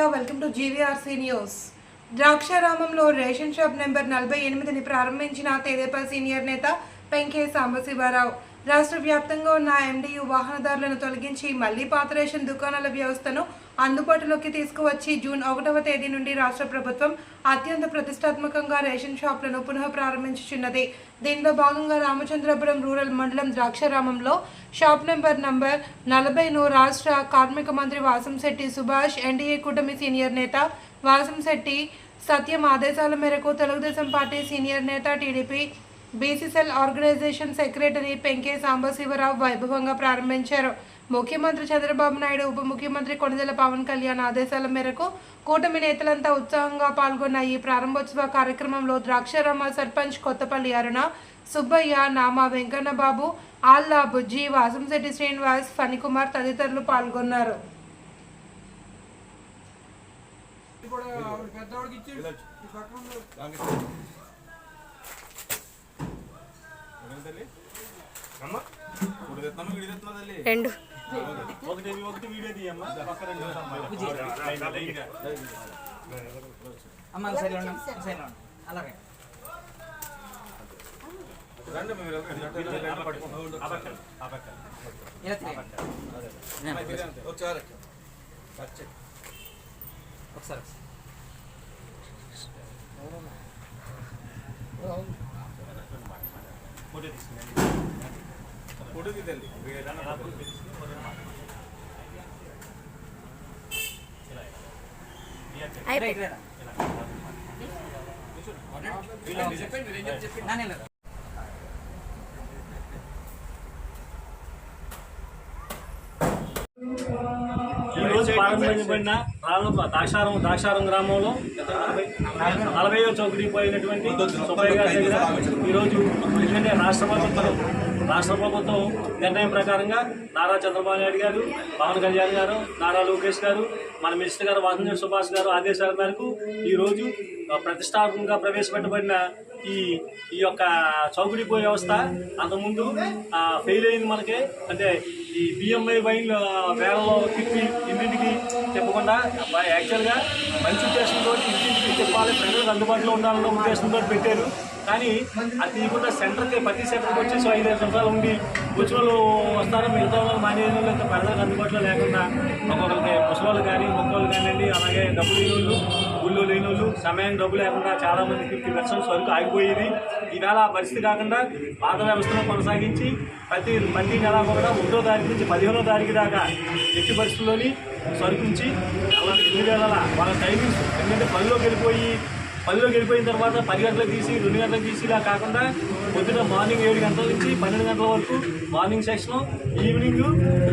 Media welcome to GVRC news. ద్రాక్షారామంలో ration shop number నలభై ఎనిమిదిని ప్రారంభించిన తెదేపా సీనియర్ నేత పెంకే సాంబశివారావు. రాష్ట్ర వ్యాప్తంగా ఉన్న ఎండియు వాహనదారులను తొలగించి మళ్ళీ పాత రేషన్ దుకాణాల వ్యవస్థను అందుబాటులోకి తీసుకువచ్చి జూన్ ఒకటవ తేదీ నుండి రాష్ట్ర ప్రభుత్వం అత్యంత ప్రతిష్టాత్మకంగా రేషన్ షాపులను పునః ప్రారంభించుచున్నది. దీనిలో భాగంగా రామచంద్రపురం రూరల్ మండలం ద్రాక్షారామంలో షాప్ నెంబర్ నంబర్ నలభైను రాష్ట్ర కార్మిక మంత్రి వాసంశెట్టి సుభాష్ ఎన్డీఏ కూటమి సీనియర్ నేత వాసంశెట్టి సత్యం ఆదేశాల మేరకు తెలుగుదేశం పార్టీ సీనియర్ నేత TDP BCCL organisation secretary Penke Sambasiva Rao వైభవంగా ప్రారంభించారు. ముఖ్యమంత్రి చంద్రబాబు నాయుడు ఉప ముఖ్యమంత్రి కొణిదెల పవన్ కళ్యాణ్ ఆదేశాల మేరకు కూటమి నేతలంతా ఉత్సాహంగా పాల్గొన్న ఈ ప్రారంభోత్సవ కార్యక్రమంలో ద్రాక్షారామ సర్పంచ్ కొత్తపల్లి అరుణ సుబ్బయ్య నామా వెంకన్న బాబు ఆల్లా బుజ్జి వాసంశెట్టి శ్రీనివాస్ ఫణికుమార్ తదితరులు పాల్గొన్నారు. కూడా పక్కన, ఆ పక్కన. ఇలా తిరగండి ఒకసారి ఒకసారి. ఫోటో తీసుకుని ఫోటో తీద్దండి ఏదైనా ఫోటో తీసుకుని ఫోటో మాట్లాడండి. ఇలా, ఇలా. ఇలా. అయిపోయి ఇక్కడ నాన్న ఇలా రా. ఈ రోజు ప్రారంభించబడిన ప్రారంభ దాక్షారం దాక్షారం గ్రామంలో నలభై చౌకడి పోయినటువంటి సుబ్బయ్య గారి దగ్గర ఈరోజు ఎందుకంటే రాష్ట్ర ప్రభుత్వం రాష్ట్ర ప్రభుత్వం నిర్ణయం ప్రకారంగా నారా చంద్రబాబు నాయుడు గారు పవన్ కళ్యాణ్ గారు నారా లోకేష్ గారు మన మినిస్టర్ గారు వాసంజన్ సుభాష్ గారు ఆదేశాల మేరకు ఈరోజు ప్రతిష్టాత్మకంగా ప్రవేశపెట్టబడిన ఈ ఈ యొక్క చౌకడిపో వ్యవస్థ అంతకుముందు ఫెయిల్ అయింది మనకి. అంటే ఈ బిఎంఐ వైన్ వేలలో తిప్పి ఇంటింటికి చెప్పకుండా యాక్చువల్గా మంచి ఉద్దేశంతో ఇంటింటికి చెప్పాలి ప్రజలకు అందుబాటులో ఉండాలన్న ఉద్దేశంతో పెట్టారు. కానీ అది తీయకుండా సెంటర్కి ప్రతి సెంటర్కి వచ్చేసి ఐదు ఐదు సంవత్సరాలు ఉండి వచ్చిన వాళ్ళు వస్తారు మిగతా వాళ్ళు మానేజ్ వాళ్ళు ప్రజలకు అందుబాటులో లేకుండా ఒక్కొక్కరికి ముసలి కానీ మొక్కలు కానివ్వండి అలాగే డబ్బులు లేని వాళ్ళు ఊళ్ళో లేని వాళ్ళు సమయం డబ్బు లేకుండా చాలా మంది ఫిఫ్టీ పర్సెంట్ సరుకు ఆగిపోయేది. ఈవేళ ఆ పరిస్థితి కాకుండా పాత వ్యవస్థను కొనసాగించి ప్రతి ప్రతి నెల కూడా ఒకటో తారీఖు నుంచి పదిహేనో తారీఖు దాకా ఎట్టి పరిస్థితుల్లోని సరుకు నుంచి అలా ఎన్ని వేళ వాళ్ళ టైమింగ్స్ ఎందుకంటే పనిలోకి వెళ్ళిపోయి పదిలోకి వెళ్ళిపోయిన తర్వాత పది గంటలకు తీసి రెండు గంటలకు తీసి ఇలా కాకుండా పొద్దున మార్నింగ్ ఏడు గంటల నుంచి పన్నెండు గంటల వరకు మార్నింగ్ సెక్షన్ ఈవినింగ్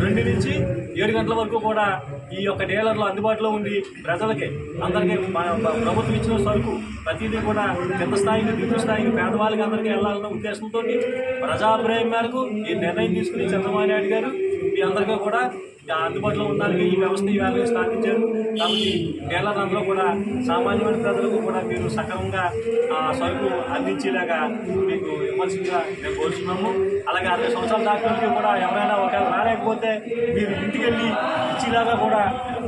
రెండు నుంచి ఏడు గంటల వరకు కూడా ఈ యొక్క డీలర్లు అందుబాటులో ఉండి ప్రజలకి అందరికీ ప్రభుత్వం ఇచ్చిన సరుకు ప్రతిదీ కూడా కింద స్థాయికి దిగు స్థాయికి పేదవాళ్ళకి అందరికీ వెళ్ళాలన్న ఉద్దేశంతో ప్రజాభిప్రాయం మేరకు ఈ నిర్ణయం తీసుకుని చంద్రబాబు నాయుడు గారు మీ అందరికీ కూడా అందుబాటులో ఉండడానికి ఈ వ్యవస్థ ఈ స్థాపించారు. కాబట్టి కేరళ కూడా సామాన్యమైన ప్రజలకు కూడా మీరు సక్రమంగా ఆ సరుకు అందించేలాగా మీకు విమర్శగా మేము కోరుతున్నాము అలాగే అరవై సంవత్సరాల దాకా కూడా ఎవరైనా ఒకవేళ రాలేకపోతే మీరు ఇంటికి వెళ్ళి ఇచ్చేలాగా కూడా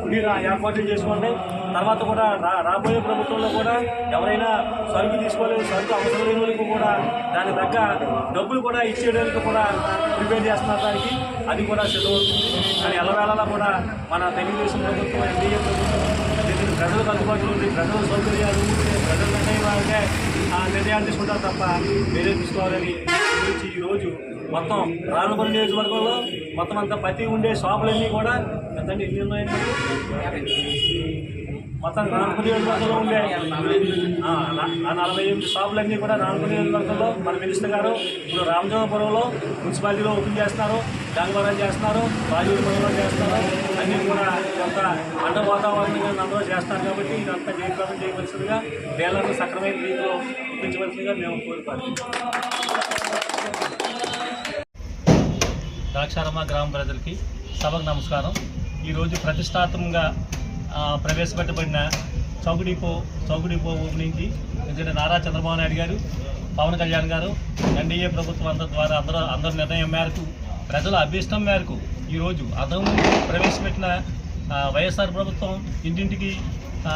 మీరు ఏర్పాట్లు చేసుకోండి. తర్వాత కూడా రా రాబోయే ప్రభుత్వంలో కూడా ఎవరైనా సరుకు తీసుకోలేదు సరుకు అవసరం లేని వాళ్ళకి కూడా దానికి తగ్గ డబ్బులు కూడా ఇచ్చేయడానికి కూడా ప్రిపేర్ చేస్తున్నారు దానికి. అది కూడా సిద్ధమవుతుంది కానీ ఎల్లవేళలా కూడా మన తెలుగుదేశం ప్రభుత్వం ఎన్డీఏ ప్రభుత్వం ప్రజలకు అందుబాటులో ఉంది ప్రజల సౌకర్యాలు ప్రజల నిర్ణయం ఆ నిర్ణయాలు తీసుకుంటారు తప్ప వేరే తీసుకోవాలని గురించి ఈరోజు మొత్తం రానుపల్లి నియోజకవర్గంలో మొత్తం అంతా ప్రతి ఉండే షాపులన్నీ కూడా ఎంతండి ఎన్ని ఉన్నాయండి మొత్తం నాలుగు నియోజకవర్గంలో ఉండే. ఆ, నలభై ఎనిమిది షాపులన్నీ కూడా రానుపల్లి నియోజకవర్గంలో మన మినిస్టర్ గారు ఇప్పుడు రామచంద్రపురంలో మున్సిపాలిటీలో ఓపెన్ చేస్తున్నారు గంగవరం చేస్తున్నారు రాజీవపురంలో చేస్తున్నారు. అన్నీ కూడా కొంత అండ వాతావరణంగా అందరూ చేస్తారు కాబట్టి ఇదంతా జయప్రదం చేయవలసిందిగా డీలర్లు సక్రమైన రీతిలో ఒప్పించవలసిందిగా మేము కోరుకుంటున్నాం. ద్రాక్షారమ్మ గ్రామ ప్రజలకి సభకు నమస్కారం. ఈరోజు ప్రతిష్టాత్మకంగా ప్రవేశపెట్టబడిన చౌకడిపో చౌకడిపో ఓపెనింగ్కి ఎందుకంటే నారా చంద్రబాబు నాయుడు గారు పవన్ కళ్యాణ్ గారు ఎన్డీఏ ప్రభుత్వం అందరి ద్వారా అందరూ అందరి నిర్ణయం మేరకు ప్రజల అభీష్టం మేరకు ఈరోజు అదం ప్రవేశపెట్టిన వైఎస్ఆర్ ప్రభుత్వం ఇంటింటికి ఆ,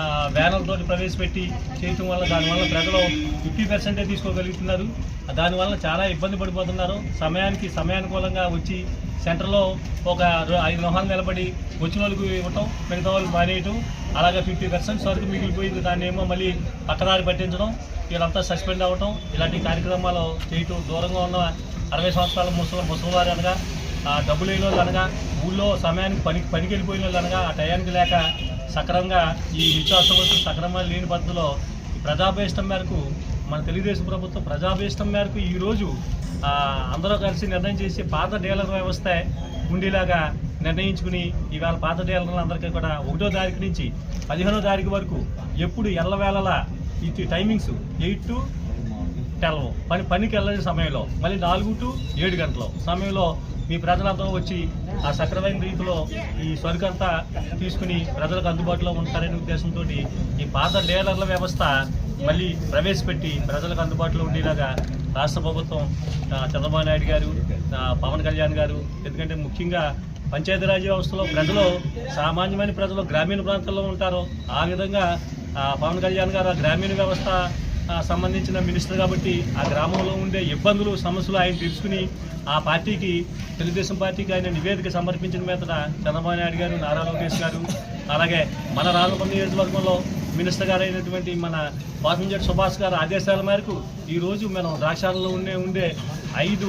ప్రవేశపెట్టి చేయటం వల్ల దానివల్ల ప్రజలు ఫిఫ్టీ పర్సెంటే తీసుకోగలుగుతున్నారు. దానివల్ల చాలా ఇబ్బంది పడిపోతున్నారు. సమయానికి సమయానుకూలంగా వచ్చి సెంటర్లో ఒక ఐదు మొహాలు నిలబడి వచ్చిన వాళ్ళకి ఇవ్వటం మిగతా వాళ్ళు మానేయటం అలాగే ఫిఫ్టీ పర్సెంట్ వరకు మిగిలిపోయింది. దాన్ని ఏమో మళ్ళీ పక్కదారి పట్టించడం వీళ్ళంతా సస్పెండ్ అవ్వటం ఇలాంటి కార్యక్రమాలు చేయటం దూరంగా ఉన్న అరవై సంవత్సరాల ముసలి ముసలివారు అనగా డబ్బులు డబ్బు లేని వాళ్ళు అనగా ఊళ్ళో సమయానికి పని పనికి వెళ్ళిపోయిన వాళ్ళు అనగా ఆ టయానికి లేక సక్రమంగా ఈ నిత్యావసర సక్రమంగా లేని పద్ధతిలో ఈ ప్రజాభీష్టం మేరకు మన తెలుగుదేశం ప్రభుత్వం ప్రజాభీష్టం మేరకు ఈరోజు అందరూ కలిసి నిర్ణయం చేసి పాత డీలర్ వ్యవస్థ ఉండేలాగా నిర్ణయించుకుని ఇవాళ పాత డీలర్లు అందరికీ కూడా ఒకటో తారీఖు నుంచి పదిహేనో తారీఖు వరకు ఎప్పుడు ఎల్లవేళలా ఇది టైమింగ్స్ ఎయిట్ టు టెలవు పని పనికి వెళ్ళని సమయంలో మళ్ళీ నాలుగు టు ఏడు గంటల సమయంలో మీ ప్రజలంతా వచ్చి ఆ సక్రమైన రీతిలో ఈ సరుకంతా తీసుకుని ప్రజలకు అందుబాటులో ఉంటారనే ఉద్దేశంతో ఈ పాత డీలర్ల వ్యవస్థ మళ్ళీ ప్రవేశపెట్టి ప్రజలకు అందుబాటులో ఉండేలాగా రాష్ట్ర ప్రభుత్వం చంద్రబాబు నాయుడు గారు పవన్ కళ్యాణ్ గారు ఎందుకంటే ముఖ్యంగా పంచాయతీరాజ్ వ్యవస్థలో ప్రజలు సామాన్యమైన ప్రజలు గ్రామీణ ప్రాంతాల్లో ఉంటారు. ఆ విధంగా పవన్ కళ్యాణ్ గారు ఆ గ్రామీణ వ్యవస్థ సంబంధించిన మినిస్టర్ కాబట్టి ఆ గ్రామంలో ఉండే ఇబ్బందులు సమస్యలు ఆయన తెలుసుకుని ఆ పార్టీకి తెలుగుదేశం పార్టీకి ఆయన నివేదిక సమర్పించిన మీద చంద్రబాబు నాయుడు గారు నారా లోకేష్ గారు అలాగే మన రాజపల్లి నియోజకవర్గంలో మినిస్టర్ గారు అయినటువంటి మన పాసింజర్ సుభాష్ గారు ఆదేశాల మేరకు ఈరోజు మనం ద్రాక్షాలలో ఉండే ఉండే ఐదు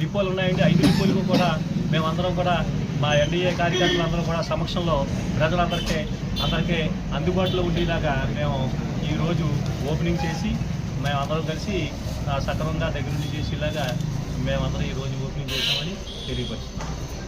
డిపోలు ఉన్నాయండి. ఐదు డిపోలకు కూడా మేమందరం కూడా మా ఎన్డీఏ కార్యకర్తలందరూ కూడా సమక్షంలో ప్రజలందరికీ అందరికీ అందుబాటులో ఉండేలాగా మేము ఈరోజు ఓపెనింగ్ చేసి మేమందరం కలిసి సక్రమంగా దగ్గర నుంచి చేసేలాగా మేమందరం ఈరోజు ఓపెనింగ్ చేశామని తెలియపరుస్తున్నాం